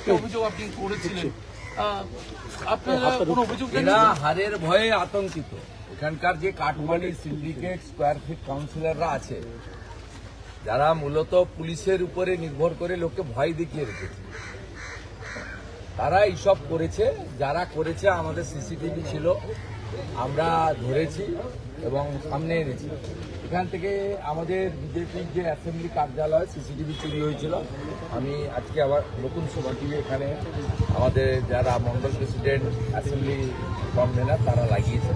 পতাকা পুড়িয়ে দেওয়ার একটা অভিযোগ আপনি করেছিলেন। আপনারা কোনো অভিযোগ হারের ভয়ে আতঙ্কিত। এখানকার যে কাঠমালি সিন্ডিকেট স্কোয়ার ফিট কাউন্সিলররা আছে যারা মূলত পুলিশের উপরে নির্ভর করে লোককে ভয় দেখিয়ে রেখেছে। তারা এইসব করেছে যারা করেছে আমাদের সিসিটিভি ছিল আমরা ধরেছি এবং সামনে এনেছি। এখান থেকে আমাদের বিজেপির যে অ্যাসেম্বলি কার্যালয় সিসিটিভি চুরি হয়েছিল। আমি আজকে আবার নতুন সভা টিভি এখানে আমাদের যারা মন্ডল প্রেসিডেন্ট অ্যাসেম্বলি কনভেনার তারা লাগিয়েছে।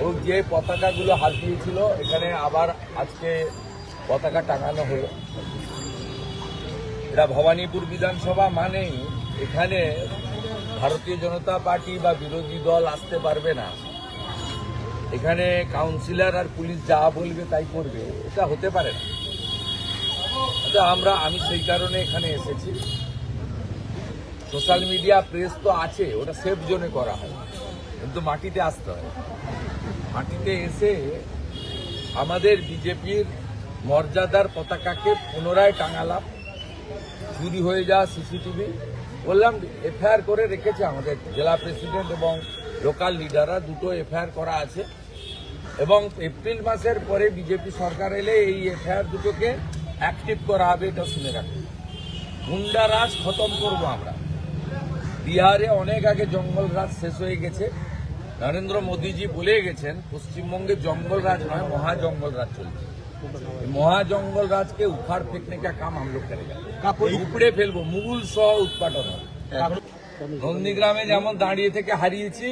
এবং যে পতাকাগুলো হাত দিয়েছিল, এখানে আবার আজকে পতাকা টাঙানো হলো। এটা ভবানীপুর বিধানসভা মানেই এখানে ভারতীয় জনতা পার্টি বা বিরোধী দল আসতে পারবে না। এখানে কাউন্সিলর আর পুলিশ যা বলবে তাই করবে, এটা হতে পারে না। এটা আমরা, আমি সেই কারণে এখানে এসেছি। সোশ্যাল মিডিয়া প্রেস তো আছে, ওটা সেফ জোনে করা হয়। কিন্তু মাটিতে আসতে হয়। মাটিতে এসে আমাদের বিজেপির মর্যাদার পতাকাকে পুনরায় টাঙালাম চুরি হয়ে যাওয়া সিসিটিভি বললাম এফআইআর করে রেখেছে আমাদের জেলা প্রেসিডেন্ট এবং লোকাল লিডাররা দুটো এফআইআর করা আছে। এবং এপ্রিল মাসের পরে বিজেপি সরকার এলে এই এফআইআর দুটোকে অ্যাক্টিভ করা হবে এটা শুনে রাখবে গুন্ডা রাজ খতম করব আমরা। বিহারে অনেক আগে জঙ্গল রাজ শেষ হয়ে গেছে। নরেন্দ্র মোদীজি বলে গেছেন পশ্চিমবঙ্গে জঙ্গল রাজ নয় মহা জঙ্গল রাজ চলছে। মহা জঙ্গল রাজকে উখাড় ফেঁকনে কে কাম আমল করে উপড়ে ফেলব মুগুল সহ উৎপাদন হবে। নন্দীগ্রামে যেমন দাঁড়িয়ে থেকে হারিয়েছি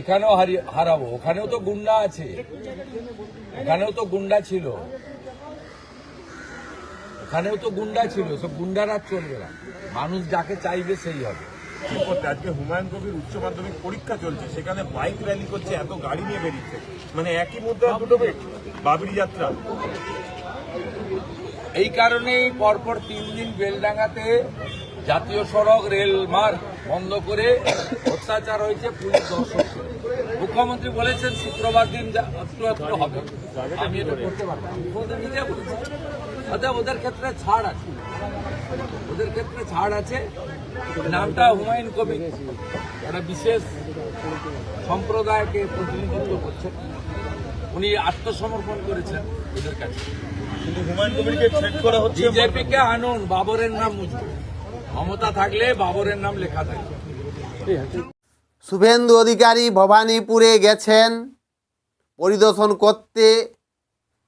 এখানেও হারাবো ওখানেও তো গুন্ডা আছে। ওখানেও তো গুন্ডা ছিল। ওখানেও তো গুন্ডা ছিল সব গুন্ডারা চলবে না। মানুষ যাকে চাইবে সেই হবে। আজকে হুমায়ুন কবির উচ্চ মাধ্যমিক পরীক্ষা চলছে সেখানে বাইক র্যালি করছে এত গাড়ি নিয়ে বেরিয়েছে। মানে একই মুদ্রা দুটো বাবরি যাত্রা। এই কারণেই পরপর তিন দিন বেলডাঙ্গাতে জাতীয় সড়ক রেল মার্গ বন্ধ করে অত্যাচার হয়েছে পুলিশ দর্শক মুখ্যমন্ত্রী বলেছেন শুক্রবার দিন হবে। আমি এটা করতে পারব নিজে অতএব ওদের ক্ষেত্রে ছাড় আছে। ওদের ক্ষেত্রে ছাড় আছে। নামটা হুমায়ুন কবির। একটা বিশেষ সম্প্রদায়কে প্রতিনিধিত্ব করছেন। উনি আত্মসমর্পণ করেছেন ওদের কাছে। বিজেপিকে আনুন বাবরের নাম মুছবে মমতা থাকলে বাবরের নাম লেখা থাকবে শুভেন্দু অধিকারী ভবানীপুরে গেছেন পরিদর্শন করতে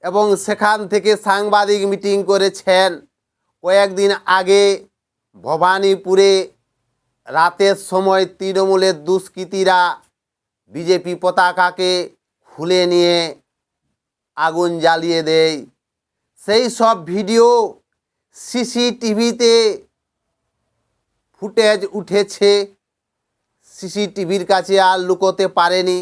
এবং সেখান থেকে সাংবাদিক মিটিং করেছেন। কয়েকদিন আগে ভবানীপুরে রাতের সময় তৃণমূলের দুষ্কৃতীরা বিজেপি পতাকাকে খুলে নিয়ে আগুন জ্বালিয়ে দেয়। সেই সব ভিডিও সিসিটিভিতে ফুটেজ উঠেছে। সিসিটিভির কাছে আর লুকোতে পারেনি।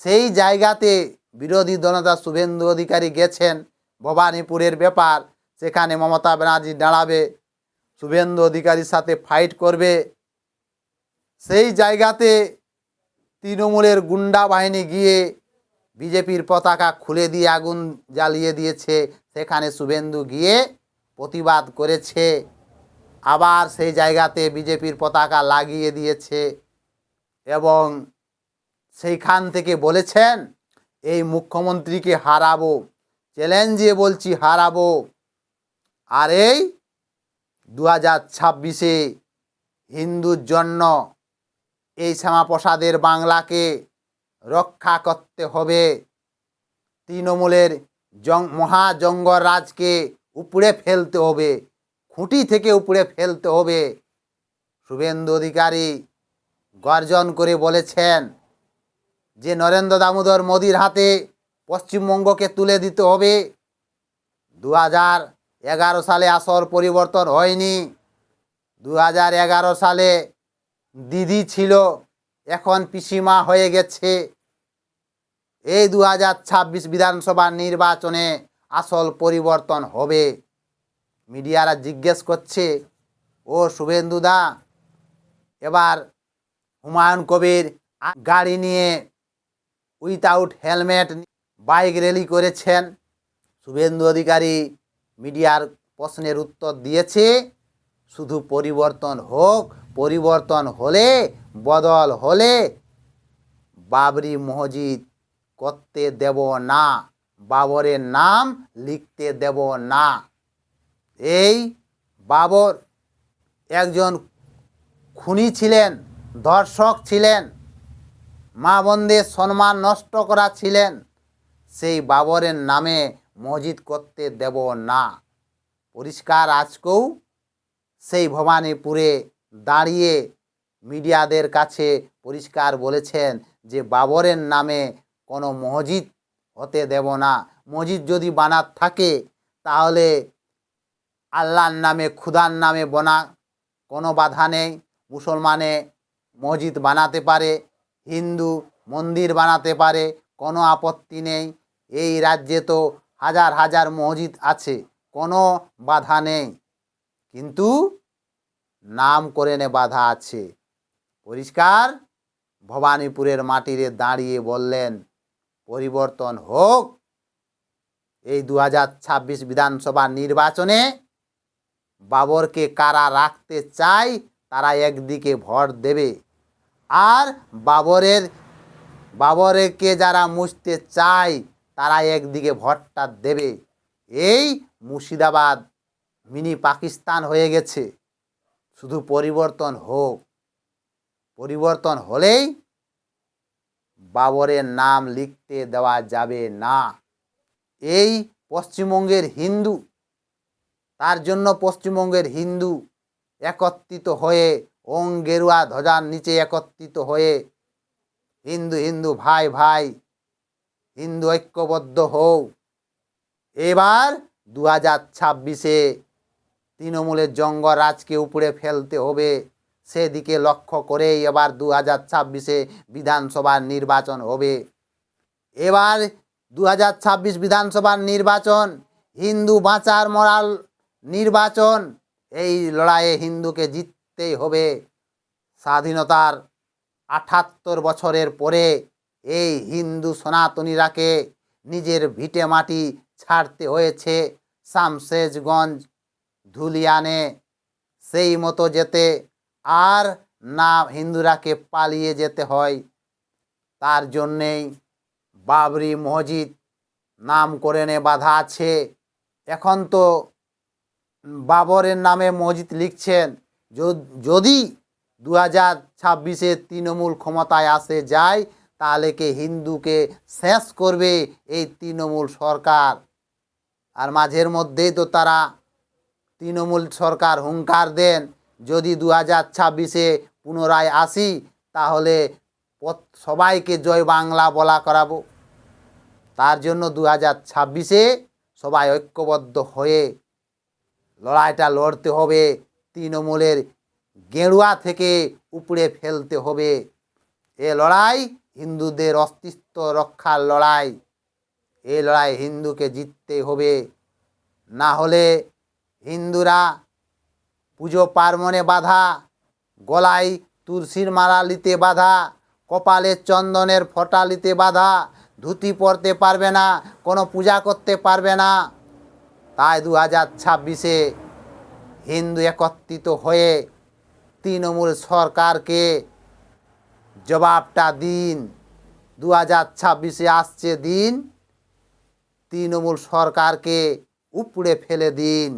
সেই জায়গাতে বিরোধী দলনেতা শুভেন্দু অধিকারী গেছেন ভবানীপুরের ব্যাপার, সেখানে মমতা ব্যানার্জি দাঁড়াবে, শুভেন্দু অধিকারীর সাথে ফাইট করবে। সেই জায়গাতে তৃণমূলের গুন্ডা বাহিনী গিয়ে বিজেপির পতাকা খুলে দিয়ে আগুন জ্বালিয়ে দিয়েছে। সেখানে শুভেন্দু গিয়ে প্রতিবাদ করেছে। আবার সেই জায়গাতে বিজেপির পতাকা লাগিয়ে দিয়েছে এবং সেইখান থেকে বলেছেন, এই মুখ্যমন্ত্রীকে হারাবো, চ্যালেঞ্জে বলছি হারাবো। আর এই দু হাজার ছাব্বিশে হিন্দুর জন্য এই শ্যামাপ্রসাদের বাংলাকে রক্ষা করতে হবে। তৃণমূলের জং মহাজঙ্গল রাজকে উপড়ে ফেলতে হবে। খুঁটি থেকে উপড়ে ফেলতে হবে। শুভেন্দু অধিকারী গর্জন করে বলেছেন যে, নরেন্দ্র দামোদর মোদির হাতে পশ্চিমবঙ্গকে তুলে দিতে হবে। দু এগারো সালে আসর পরিবর্তন হয়নি। দু এগারো সালে দিদি ছিল, এখন পিসিমা হয়ে গেছে। এই দু হাজার ছাব্বিশ বিধানসভা নির্বাচনে আসল পরিবর্তন হবে। মিডিয়ারা জিজ্ঞেস করছে, ও শুভেন্দুদা, এবার হুমায়ুন কবির গাড়ি নিয়ে উইথাউট হেলমেট বাইক র্যালি করেছেন। শুভেন্দু অধিকারী মিডিয়ার প্রশ্নের উত্তর দিয়েছে, শুধু পরিবর্তন হোক, পরিবর্তন হলে, বদল হলে বাবরি মসজিদ করতে দেব না, বাবরের নাম লিখতে দেব না। এই বাবর একজন খুনি ছিলেন দর্শক ছিলেন, মা বোনদের সম্মান নষ্ট করা ছিলেন, সেই বাবরের নামে মসজিদ করতে দেব না। পরিষ্কার আজকেও সেই ভবানীপুরে দাঁড়িয়ে মিডিয়াদের কাছে পরিষ্কার বলেছেন যে বাবরের নামে কোনো মসজিদ হতে দেব না। মসজিদ যদি বানাত থাকে, তাহলে আল্লাহর নামে, খুদার নামে বনা, কোনো বাধা নেই। মুসলমানে মসজিদ বানাতে পারে, হিন্দু মন্দির বানাতে পারে, কোনো আপত্তি নেই। এই রাজ্যে তো হাজার হাজার মসজিদ আছে, কোনো বাধা নেই। কিন্তু নাম করে নে বাধা আছে। পরিষ্কার? ভবানীপুরের মাটিরে দাঁড়িয়ে বললেন, পরিবর্তন হোক। এই দু হাজার ছাব্বিশ বিধানসভা নির্বাচনে বাবরকে কারা রাখতে চায়, তারা একদিকে ভোট দেবে। আর বাবরের, বাবরকে যারা মুছতে চায়, তারা একদিকে ভোটটা দেবে। এই মুর্শিদাবাদ মিনি পাকিস্তান হয়ে গেছে। শুধু পরিবর্তন হোক, পরিবর্তন হলেই বাবরের নাম লিখতে দেওয়া যাবে না। এই পশ্চিমবঙ্গের হিন্দু তার জন্য পশ্চিমবঙ্গের হিন্দু একত্রিত হয়ে ওং গেরুয়া ধ্বজার নিচে একত্রিত হয়ে হিন্দু হিন্দু ভাই ভাই হিন্দু ঐক্যবদ্ধ হও। এবার দু হাজার ছাব্বিশে তৃণমূলের জঙ্গরাজকে উপড়ে ফেলতে হবে। সেদিকে লক্ষ্য করেই এবার দু হাজার ছাব্বিশে বিধানসভার নির্বাচন হবে। এবার দু হাজার ছাব্বিশ বিধানসভার নির্বাচন হিন্দু বাঁচার মরাল নির্বাচন, এই লড়াইয়ে হিন্দুকে জিততেই হবে। স্বাধীনতার আঠাত্তর বছরের পরে এই হিন্দু সনাতনীরাকে নিজের ভিটে মাটি ছাড়তে হয়েছে শামশেজগঞ্জ, ধুলিয়ানে। সেই মতো যেতে আর না হিন্দুরাকে পালিয়ে যেতে হয়। তার জন্যেই বাবরি মসজিদ নাম করে নে বাধা আছে। এখন তো বাবরের নামে মসজিদ লিখছেন, যদি দু হাজার ছাব্বিশে তৃণমূল ক্ষমতায় আসে যায়, তাহলে কে হিন্দুকে শেষ করবে এই তৃণমূল সরকার? আর মাঝের মধ্যেই তো তারা তৃণমূল সরকার হুঙ্কার দেন, যদি দু হাজার ছাব্বিশে পুনরায় আসি, তাহলে সবাইকে জয় বাংলা বলা করাবো। তার জন্য দু হাজার ছাব্বিশে সবাই ঐক্যবদ্ধ হয়ে লড়াইটা লড়তে হবে। তৃণমূলের গেরুয়া থেকে উপড়ে ফেলতে হবে। এ লড়াই হিন্দুদের অস্তিত্ব রক্ষার লড়াই। এ লড়াই হিন্দুকে জিততে হবে। না হলে হিন্দুরা পুজো পার্বণে বাধা, গলায় তুলসীর মালা নিতে বাধা, কপালে চন্দনের ফোঁটা নিতে বাধা, ধুতি পরতে পারবে না, কোনো পূজা করতে পারবে না। তাই দু হাজার ছাব্বিশে হিন্দু একত্রিত হয়ে তৃণমূল সরকারকে জবাবটা দিন। দু হাজার ছাব্বিশে আসছে দিন, তৃণমূল সরকারকে উপড়ে ফেলে দিন।